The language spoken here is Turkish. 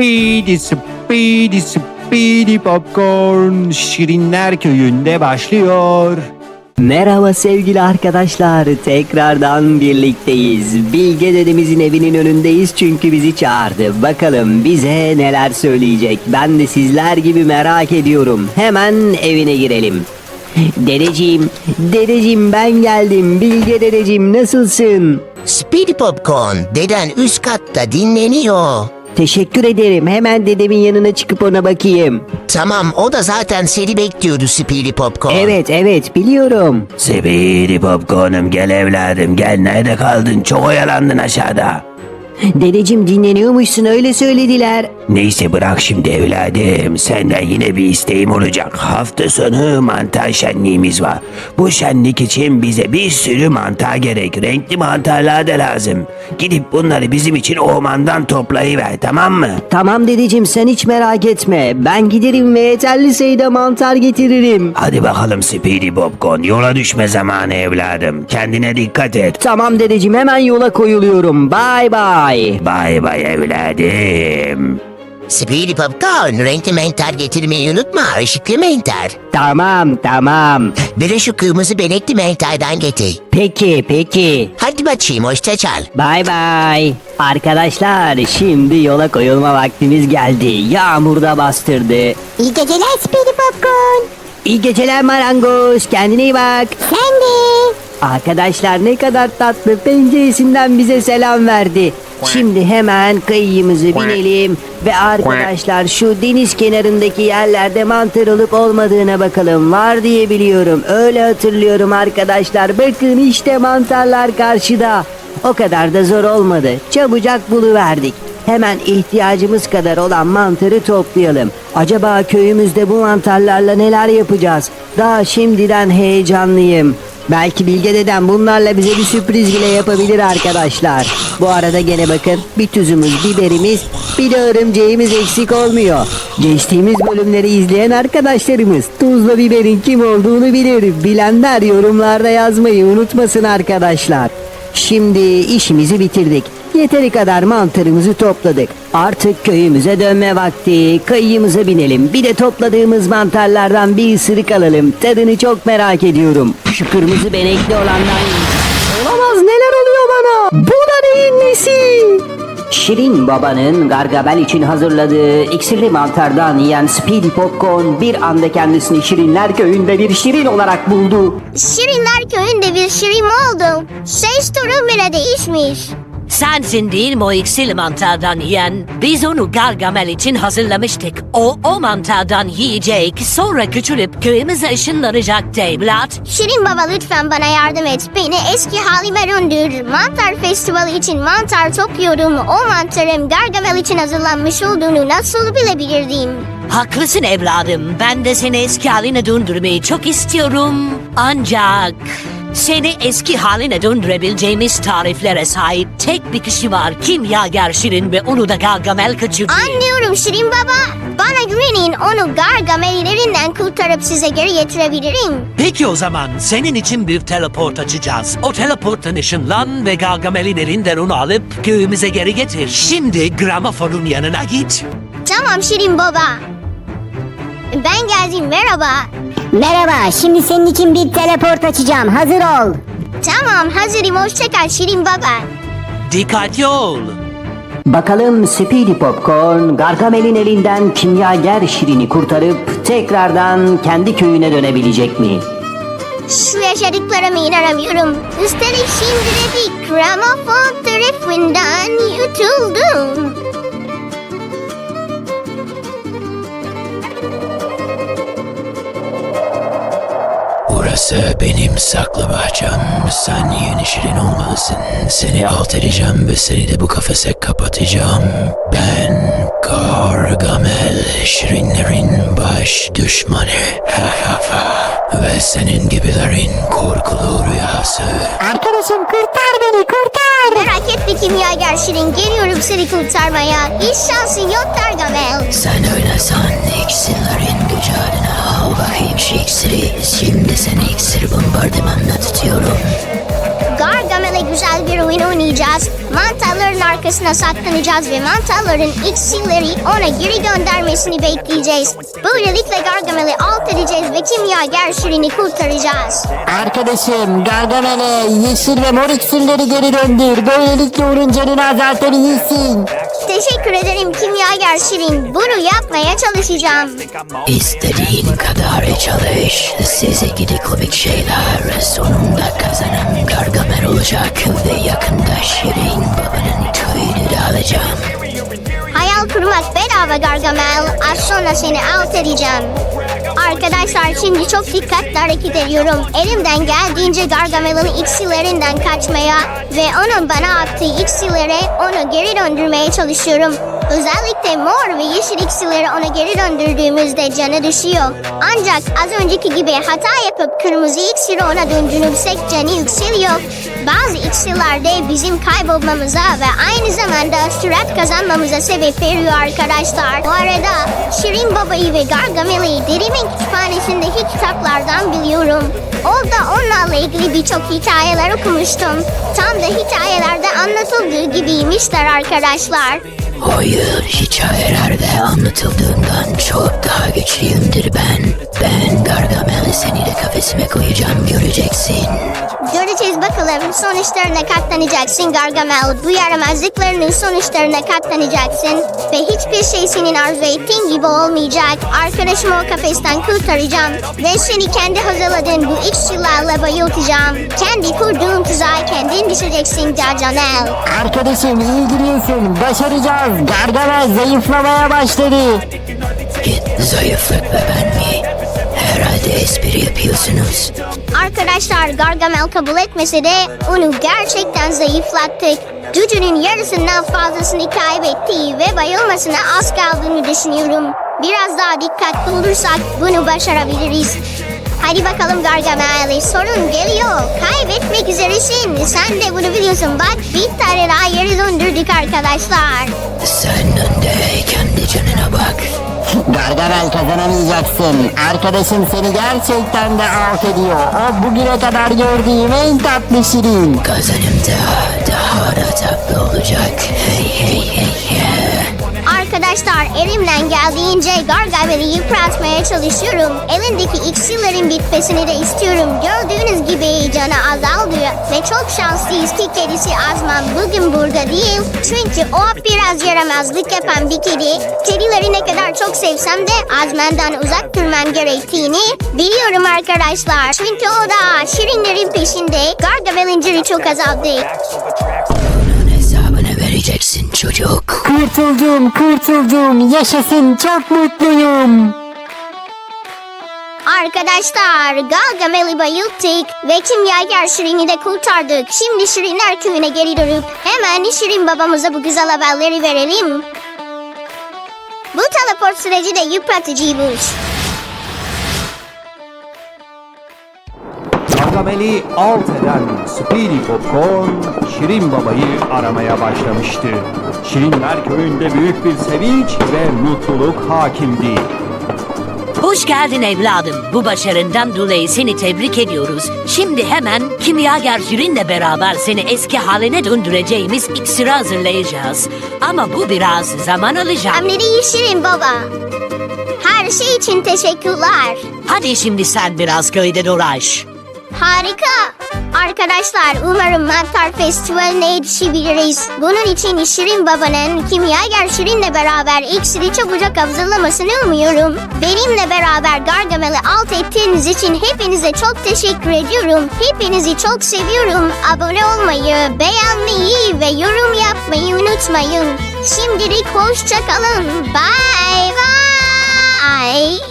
Speedy Speedy Speedy Popcorn Şirinler Köyü'nde başlıyor. Merhaba sevgili arkadaşlar. Tekrardan birlikteyiz. Bilge dedemizin evinin önündeyiz çünkü bizi çağırdı. Bakalım bize neler söyleyecek. Ben de sizler gibi merak ediyorum. Hemen evine girelim. Dedeciğim, dedeciğim ben geldim. Bilge dedeciğim nasılsın? Speedy Popcorn, deden üst katta dinleniyor. Teşekkür ederim. Hemen dedemin yanına çıkıp ona bakayım. Tamam, o da zaten seni bekliyordu Speedy Popcorn. Evet evet biliyorum. Speedy Popcorn'um gel evladım gel nerede kaldın çok oyalandın aşağıda. Dedeciğim dinleniyormuşsun öyle söylediler. Neyse bırak şimdi evladım senden yine bir isteğim olacak. Hafta sonu mantar şenliğimiz var. Bu şenlik için bize bir sürü mantar gerek. Renkli mantarlar da lazım. Gidip bunları bizim için ormandan toplayıver tamam mı? Tamam dedeciğim sen hiç merak etme. Ben giderim ve yeterli sayıda mantar getiririm. Hadi bakalım Speedy Popcorn yola düşme zamanı evladım. Kendine dikkat et. Tamam dedeciğim hemen yola koyuluyorum. Bay bay. Bay bay evladım. Speedy Popcorn, renkli mental getirmeyi unutma, ışıklı mental. Tamam tamam. Bir de şu kırmızı benekli mentalden getir. Peki peki. Hadi bakayım, hoşça çal. Bay bay. Arkadaşlar şimdi yola koyulma vaktimiz geldi. Yağmur da bastırdı. İyi geceler Speedy Popcorn. İyi geceler marangoz. Kendine iyi bak. Sen de. Arkadaşlar ne kadar tatlı penceresinden bize selam verdi. Şimdi hemen kayığımızı binelim ve arkadaşlar şu deniz kenarındaki yerlerde mantar olup olmadığına bakalım. Var diye biliyorum. Öyle hatırlıyorum arkadaşlar. Bakın işte mantarlar karşıda. O kadar da zor olmadı. Çabucak buluverdik. Hemen ihtiyacımız kadar olan mantarı toplayalım. Acaba köyümüzde bu mantarlarla neler yapacağız? Daha şimdiden heyecanlıyım. Belki Bilge dedem bunlarla bize bir sürpriz bile yapabilir arkadaşlar. Bu arada gene bakın bir tuzumuz, biberimiz, bir de örümceğimiz eksik olmuyor. Geçtiğimiz bölümleri izleyen arkadaşlarımız tuzla biberin kim olduğunu bilir. Bilenler yorumlarda yazmayı unutmasın arkadaşlar. Şimdi işimizi bitirdik. Yeteri kadar mantarımızı topladık. Artık köyümüze dönme vakti. Kayığımıza binelim. Bir de topladığımız mantarlardan bir ısırık alalım. Tadını çok merak ediyorum. Şu kırmızı benekli olandan... Olamaz neler oluyor bana? Bu da neyin nesi? Şirin babanın Gargamel için hazırladığı iksirli mantardan yiyen Speedy Popcorn bir anda kendisini Şirinler köyünde bir şirin olarak buldu. Şirinler köyünde bir şirin mi oldum? Ses durum bile değişmiş. Sensin değil mi o iksirli mantardan yiyen? Biz onu Gargamel için hazırlamıştık. O, o mantardan yiyecek, sonra küçülüp köyümüze ışınlanacaktı evlat. Şirin baba lütfen bana yardım et. Beni eski halime döndür. Mantar festivali için mantar topluyorum. O mantarın Gargamel için hazırlanmış olduğunu nasıl bilebilirdim? Haklısın evladım. Ben de seni eski haline döndürmeyi çok istiyorum. Ancak seni eski haline döndürebileceğimiz tariflere sahip tek bir kişi var. Kimyager Şirin ve onu da Gargamel kaçırdı. Anlıyorum Şirin baba. Bana güvenin onu Gargamel'lerinden kurtarıp size geri getirebilirim. Peki o zaman senin için bir teleport açacağız. O teleporttan ışınlan ve Gargamel'in elinden onu alıp köyümüze geri getir. Şimdi gramofonun yanına git. Tamam Şirin baba. Ben geldim merhaba. Merhaba, şimdi senin için bir teleport açacağım. Hazır ol. Tamam hazırım hoşçakal Şirin baba. Dikkatli ol. Bakalım Speedy Popcorn Gargamel'in elinden kimyager Şirin'i kurtarıp tekrardan kendi köyüne dönebilecek mi? Şu yaşadıklarıma inanamıyorum. Üstelik şimdi de bir gramofon tarafından yutuldum. Burası benim saklı bahçem. Sen yeni şirin olmalısın. Seni alt edeceğim ve seni de bu kafese kapatacağım. Ben Gargamel, şirinlerin baş düşmanı. ve senin gibilerin korkulu rüyası. Arkadaşım kurtar beni, kurtar. Merak etme kimyager Şirin geliyorum seni kurtarmaya. Hiç şansın yok Gargamel. Sen oynasan iksirlerin gücü adına al şu iksiri. Şimdi seni iksir bombardımanla tutuyorum. Gargamel'e güzel bir oyun oynayacağız. Mantarların arkasına saklanacağız ve mantarların iksirleri ona geri göndermesini bekleyeceğiz. Böylelikle Gargamel'i alt edeceğiz ve kimyager Şirin'i kurtaracağız. Arkadaşım Gargamel'e yeşil ve mor iksirleri geri döndür. Böylelikle onun canını azaltabilirsin. Teşekkür ederim kimyager Şirin. Bunu yapmaya çalışacağım. İstediğin kadar çalış. Size gidi komik şeyler. Sonunda kazanan Gargamel olacak ve yakında Şirin babanın köyünü de alacağım. Hayal kurmak bedava Gargamel. Az sonra seni alt edeceğim. Arkadaşlar şimdi çok dikkatli hareket ediyorum. Elimden geldiğince Gargamel'in iksirlerinden kaçmaya ve onun bana attığı iksirlere onu geri döndürmeye çalışıyorum. Özellikle mor ve yeşil iksirleri ona geri döndürdüğümüzde canı düşüyor. Ancak az önceki gibi hata yapıp kırmızı iksiri ona döndürürsek canı yükseliyor. Bazı iksirler de bizim kaybolmamıza ve aynı zamanda sürat kazanmamıza sebep veriyor arkadaşlar. Bu arada Şirin Baba'yı ve Gargamel'i derimin kütüphanesindeki kitaplardan biliyorum. Orada onlarla ilgili birçok hikayeler okumuştum. Tam da hikayelerde anlatıldığı gibiymişler arkadaşlar. Hayır, hikayelerde anlatıldığından çok daha güçlüyümdür ben. Ben Gargamel'i seni de kafesime koyacağım göreceksin. Göreceğiz bakalım sonuçlarına katlanacaksın Gargamel. Bu yaramazlıklarının sonuçlarına katlanacaksın. Ve hiçbir şey senin arzu ettiğin gibi olmayacak. Arkadaşımı o kafesten kurtaracağım. Ve seni kendi hazırladığın bu iksirlerle bayıltacağım. Kendi kurduğun tuzağa kendin düşeceksin Gargamel. Arkadaşım iyi gidiyorsun. Başaracağız. Gargamel zayıflamaya başladı. Git zayıflık ve ben mi? Herhalde espri yapıyorsunuz. Arkadaşlar Gargamel kabul etmese de onu gerçekten zayıflattık. Gücünün yarısından fazlasını kaybettiği ve bayılmasına az kaldığını düşünüyorum. Biraz daha dikkatli olursak bunu başarabiliriz. Hadi bakalım Gargamel sorun geliyor. Kaybetmek üzeresin. Sen de bunu biliyorsun bak bir tane daha yeri döndürdük arkadaşlar. Sen bak. Gargamel kazanamayacaksın. Arkadaşım seni gerçekten de alt ediyor. O bugüne kadar gördüğüm en tatlı şirin. Kazanım da daha da tatlı olacak. Hey hey hey hey. Arkadaşlar elimden geldiğince Gargamel'i yıpratmaya çalışıyorum. Elindeki iksirlerin bitmesini de istiyorum. Gördüğünüz gibi canı azaldı ve çok şanslıyız ki kedisi Azman bugün burada değil. Çünkü o biraz yaramazlık yapan bir kedi. Kedileri ne kadar çok sevsem de Azman'dan uzak durmam gerektiğini biliyorum arkadaşlar. Çünkü o da şirinlerin peşinde. Gargamel'in çok azaldı. Çocuk. Kurtuldum, kurtuldum. Yaşasın, çok mutluyum. Arkadaşlar Gargamel'i bayılttık ve kimyager Şirin'i de kurtardık. Şimdi Şirinler köyüne geri dönüp hemen Şirin babamıza bu güzel haberleri verelim. Bu teleport süreci de yıpratıcıymış. Gargamel'i alt eden Speedy Popcorn, Şirin Baba'yı aramaya başlamıştı. Şirinler köyünde büyük bir sevinç ve mutluluk hakimdi. Hoş geldin evladım. Bu başarından dolayı seni tebrik ediyoruz. Şimdi hemen kimyager Şirin'le beraber seni eski haline döndüreceğimiz iksiri hazırlayacağız. Ama bu biraz zaman alacak. Emri Şirin baba. Her şey için teşekkürler. Hadi şimdi sen biraz köyde dolaş. Harika. Arkadaşlar umarım Mantar Festivali'ne yetişebiliriz. Bunun için Şirin Baba'nın kimyager Şirin'le beraber iksiri çabucak hazırlamasını umuyorum. Benimle beraber Gargamel'i alt ettiğiniz için hepinize çok teşekkür ediyorum. Hepinizi çok seviyorum. Abone olmayı, beğenmeyi ve yorum yapmayı unutmayın. Şimdilik hoşça kalın. Bye bye.